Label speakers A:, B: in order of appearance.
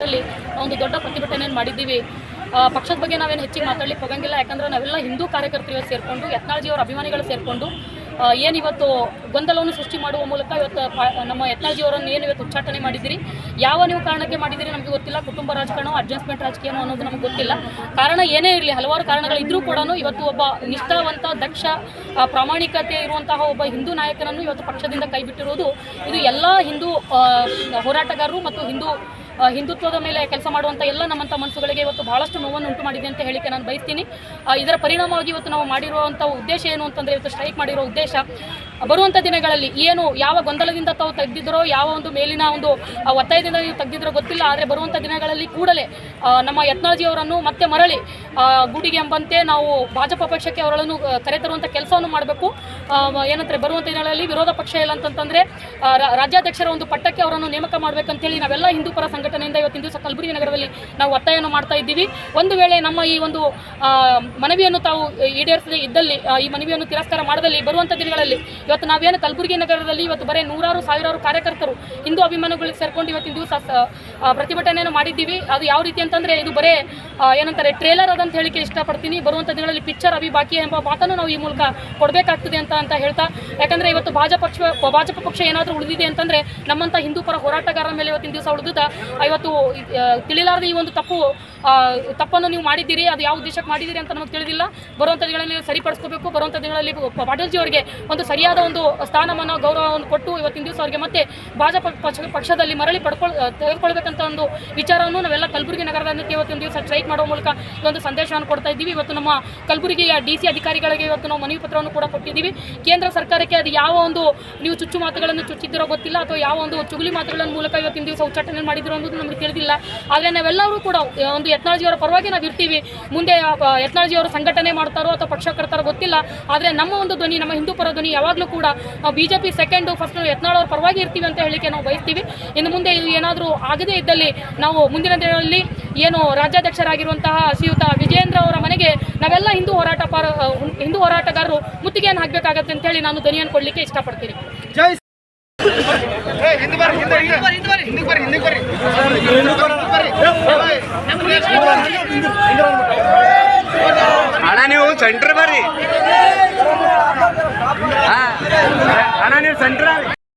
A: ಅಲ್ಲಿ ಒಂದು ದೊಡ್ಡ ಪ್ರತಿಭಟನೆ ಮಾಡಿದ್ದೀವಿ. ಪಕ್ಷದ ಬಗ್ಗೆ ನಾವೇನು ಹೆಚ್ಚಿಗೆ ಮಾತಾಡ್ಲಿಕ್ಕೆ ಹೋಗಂಗಿಲ್ಲ. ಯಾಕಂದ್ರೆ ನಾವೆಲ್ಲ ಹಿಂದೂ ಕಾರ್ಯಕರ್ತರಿಗೆ ಸೇರಿಕೊಂಡು, ಯತ್ನಾಳ್ಜಿಯವರ ಅಭಿಮಾನಿಗಳು ಸೇರಿಕೊಂಡು ಏನಿವತ್ತು ಗೊಂದಲವನ್ನು ಸೃಷ್ಟಿ ಮಾಡುವ ಮೂಲಕ ಇವತ್ತು ನಮ್ಮ ನಮ್ಮ ಯತ್ನಾಳ್ಜಿಯವರನ್ನು ಏನು ಇವತ್ತು ಉಚ್ಚಾಟನೆ ಮಾಡಿದ್ದೀರಿ? ಯಾವ ನೀವು ಕಾರಣಕ್ಕೆ ಮಾಡಿದ್ದೀರಿ ನಮಗೆ ಗೊತ್ತಿಲ್ಲ. ಕುಟುಂಬ ರಾಜಕಾರಣ ಅಡ್ಜಸ್ಟ್ಮೆಂಟ್ ರಾಜಕೀಯ ಅನ್ನೋದು ನಮಗೆ ಗೊತ್ತಿಲ್ಲ. ಕಾರಣ ಏನೇ ಇರಲಿ, ಹಲವಾರು ಕಾರಣಗಳಿದ್ರೂ ಕೂಡ ಇವತ್ತು ಒಬ್ಬ ನಿಷ್ಠಾವಂತ, ದಕ್ಷ ಪ್ರಾಮಾಣಿಕತೆ ಇರುವಂತಹ ಒಬ್ಬ ಹಿಂದೂ ನಾಯಕನನ್ನು ಇವತ್ತು ಪಕ್ಷದಿಂದ ಕೈಬಿಟ್ಟಿರುವುದು ಇದು ಎಲ್ಲ ಹಿಂದೂ ಹೋರಾಟಗಾರರು ಮತ್ತು ಹಿಂದೂ ಹಿಂದುತ್ವದ ಮೇಲೆ ಕೆಲಸ ಮಾಡುವಂಥ ಎಲ್ಲ ನಮ್ಮಂಥ ಮನಸ್ಸುಗಳಿಗೆ ಇವತ್ತು ಬಹಳಷ್ಟು ನೋವನ್ನು ಉಂಟು ಮಾಡಿದೆ ಅಂತ ಹೇಳಿಕೆ ನಾನು ಬಯಸ್ತೀನಿ. ಇದರ ಪರಿಣಾಮವಾಗಿ ಇವತ್ತು ನಾವು ಮಾಡಿರುವಂಥ ಉದ್ದೇಶ ಏನು ಅಂತಂದರೆ ಇವತ್ತು ಸ್ಟ್ರೈಕ್ ಮಾಡಿರೋ ಉದ್ದೇಶ ಬರುವಂಥ ದಿನಗಳಲ್ಲಿ ಏನು ಯಾವ ಗೊಂದಲದಿಂದ ತಾವು ತೆಗೆದಿದ್ದರೋ, ಯಾವ ಒಂದು ಮೇಲಿನ ಒಂದು ಒತ್ತಾಯದಿಂದ ನೀವು ತೆಗೆದಿದ್ರೋ ಗೊತ್ತಿಲ್ಲ. ಆದರೆ ಬರುವಂಥ ದಿನಗಳಲ್ಲಿ ಕೂಡಲೇ ನಮ್ಮ ಯತ್ನಾಳ್ಜಿ ಅವರನ್ನು ಮತ್ತೆ ಮರಳಿ ಗುಡಿಗೆ ಎಂಬಂತೆ ನಾವು ಭಾಜಪ ಪಕ್ಷಕ್ಕೆ ಅವರನ್ನು ಕರೆತರುವಂಥ ಕೆಲಸವನ್ನು ಮಾಡಬೇಕು. ಏನಂತಾರೆ ಬರುವಂಥ ದಿನಗಳಲ್ಲಿ ವಿರೋಧ ಪಕ್ಷ ಇಲ್ಲ ಅಂತಂತಂದರೆ ರಾಜ್ಯಾಧ್ಯಕ್ಷರ ಒಂದು ಪಟ್ಟಕ್ಕೆ ಅವರನ್ನು ನೇಮಕ ಮಾಡಬೇಕಂತೇಳಿ ನಾವೆಲ್ಲ ಹಿಂದೂ ಪರ ಸಂಘಟನೆಯಿಂದ ಇವತ್ತಿನ ದಿವಸ ಕಲಬುರಗಿ ನಗರದಲ್ಲಿ ನಾವು ಒತ್ತಾಯವನ್ನು ಮಾಡ್ತಾ ಇದ್ದೀವಿ. ಒಂದು ವೇಳೆ ನಮ್ಮ ಈ ಒಂದು ಮನವಿಯನ್ನು ತಾವು ಈಡೇರಿಸದೆ ಇದ್ದಲ್ಲಿ ಈ ಮನವಿಯನ್ನು ತಿರಸ್ಕಾರ ಮಾಡದಲ್ಲಿ ಬರುವಂಥ ದಿನಗಳಲ್ಲಿ ಇವತ್ತು ನಾವೇನು ಕಲಬುರಗಿ ನಗರದಲ್ಲಿ ಇವತ್ತು ಬರೀ ನೂರಾರು, ಸಾವಿರಾರು ಕಾರ್ಯಕರ್ತರು ಹಿಂದೂ ಅಭಿಮಾನಿಗಳಿಗೆ ಸೇರ್ಕೊಂಡು ಇವತ್ತಿನ ದಿವಸ ಪ್ರತಿಭಟನೆಯನ್ನು ಮಾಡಿದ್ದೀವಿ. ಅದು ಯಾವ ರೀತಿ ಅಂತಂದರೆ ಇದು ಬರೇ ಏನಂತಾರೆ ಟ್ರೇಲರ್ ಅದಂತ ಹೇಳಿಕೆ ಇಷ್ಟಪಡ್ತೀನಿ. ಬರುವಂಥ ದಿನಗಳಲ್ಲಿ ಪಿಕ್ಚರ್ ಅಭಿ ಬಾಕಿ ಎಂಬ ಮಾತನ್ನು ನಾವು ಈ ಮೂಲಕ ಕೊಡಬೇಕಾಗ್ತದೆ ಅಂತ ಅಂತ ಹೇಳ್ತಾ, ಯಾಕಂದರೆ ಇವತ್ತು ಭಾಜಪ ಪಕ್ಷ ಭಾಜಪ ಪಕ್ಷ ಏನಾದರೂ ಉಳಿದಿದೆ ಅಂತಂದರೆ ನಮ್ಮಂಥ ಹಿಂದೂ ಪರ ಹೋರಾಟಗಾರರ ಮೇಲೆ ಇವತ್ತಿನ ದಿವಸ ಉಳಿದ ಇವತ್ತು ತಿಳಿಲಾರದ ಈ ಒಂದು ತಪ್ಪು ತಪ್ಪನ್ನು ನೀವು ಮಾಡಿದ್ದೀರಿ ಅದು ಯಾವ ಉದ್ದೇಶಕ್ಕೆ ಮಾಡಿದ್ದೀರಿ ಅಂತ ನಮಗೆ ತಿಳಿದಿಲ್ಲ. ಬರುವಂಥ ದಿನಗಳಲ್ಲಿ ಸರಿಪಡಿಸ್ಕೋಬೇಕು. ಬರುವಂಥ ದಿನಗಳಲ್ಲಿ ಪಾಟೀಲ್ಜಿ ಅವರಿಗೆ ಒಂದು ಸರಿಯಾದ ಒಂದು ಸ್ಥಾನಮಾನ ಗೌರವವನ್ನು ಕೊಟ್ಟು ಇವತ್ತಿನ ದಿವಸ ಅವರಿಗೆ ಮತ್ತೆ ಭಾಜಪ ಪಕ್ಷ ಪಕ್ಷದಲ್ಲಿ ಮರಳಿ ಪಡ್ಕೊಳ್ ತೆಗೆದುಕೊಳ್ಬೇಕಂತ ಒಂದು ವಿಚಾರವನ್ನು ನಾವೆಲ್ಲ ಕಲಬುರಗಿ ನಗರದಲ್ಲಿ ಇವತ್ತಿನ ದಿವಸ ಸ್ಟ್ರೈಕ್ ಮಾಡುವ ಮೂಲಕ ಒಂದು ಸಂದೇಶವನ್ನು ಕೊಡ್ತಾ ಇದ್ದೀವಿ. ಇವತ್ತು ನಮ್ಮ ಕಲಬುರಗಿಯ ಡಿ ಸಿ ಅಧಿಕಾರಿಗಳಿಗೆ ಇವತ್ತು ನಾವು ಮನವಿ ಪತ್ರವನ್ನು ಕೂಡ ಕೊಟ್ಟಿದ್ದೀವಿ. ಕೇಂದ್ರ ಸರ್ಕಾರಕ್ಕೆ ಅದು ಯಾವ ಒಂದು ನೀವು ಚುಚ್ಚು ಮಾತುಗಳನ್ನು ಚುಚ್ಚಿದ್ದಿರೋ ಗೊತ್ತಿಲ್ಲ ಅಥವಾ ಯಾವ ಒಂದು ಚುಗುಲಿ ಮಾತುಗಳ ಮೂಲಕ ಇವತ್ತಿನ ದಿವಸ ಉಚ್ಚಾಟನೆ ಮಾಡಿದ್ರು ಅನ್ನೋದು ನಮಗೆ ತಿಳಿದಿಲ್ಲ. ಆದರೆ ನಾವೆಲ್ಲರೂ ಕೂಡ ಆ, ಒಂದು ಯತ್ನಾಳ್ಜಿಯವರ ಪರವಾಗಿ ನಾವು ಇರ್ತೀವಿ. ಮುಂದೆ ಯತ್ನಾಳ್ಜಿ ಅವರು ಸಂಘಟನೆ ಮಾಡ್ತಾರೋ ಅಥವಾ ಪಕ್ಷ ಕರ್ತಾರೋ ಗೊತ್ತಿಲ್ಲ. ಆದರೆ ನಮ್ಮ ಒಂದು ಧ್ವನಿ, ನಮ್ಮ ಹಿಂದೂ ಪರ ಧ್ವನಿ ಯಾವಾಗಲೂ ಕೂಡ B J P second first Yatnal ಅವರ ಪರವಾಗಿ ಇರ್ತೀವಿ ಅಂತ ಹೇಳಿಕೆ ನಾವು ಬಯಸ್ತೀವಿ. ಇನ್ನು ಮುಂದೆ ಇದು ಏನಾದರೂ ಆಗದೇ ಇದ್ದಲ್ಲಿ ನಾವು ಮುಂದಿನ ದಿನಗಳಲ್ಲಿ ಏನು ರಾಜ್ಯಾಧ್ಯಕ್ಷರಾಗಿರುವಂತಹ ಶ್ರೀಯುತ ವಿಜಯೇಂದ್ರ ಅವರ ಮನೆಗೆ ನಾವೆಲ್ಲ ಹಿಂದೂ ಹೋರಾಟ ಪರ ಹಿಂದೂ ಹೋರಾಟಗಾರರು ಮುತ್ತಿಗೆಯನ್ನು ಹಾಕಬೇಕಾಗತ್ತೆ ಅಂತೇಳಿ ನಾನು ಧ್ವನಿಯನ್ನು ಕೊಡಲಿಕ್ಕೆ ಇಷ್ಟಪಡ್ತೀನಿ.
B: ಹಿಂದೆ ಬರ್ರಿ ಹಿಂದೆ ಹಿಂದೆ ಹಿಂದೆ ಬರ್ರಿ ಹಿಂದೆ ಬರ್ರಿ.
C: ಅಣ್ಣ ನೀವು ಸೆಂಟ್ರ್ ಬರ್ರಿ. ಅಣ್ಣ ನೀವು ಸೆಂಟ್ರ್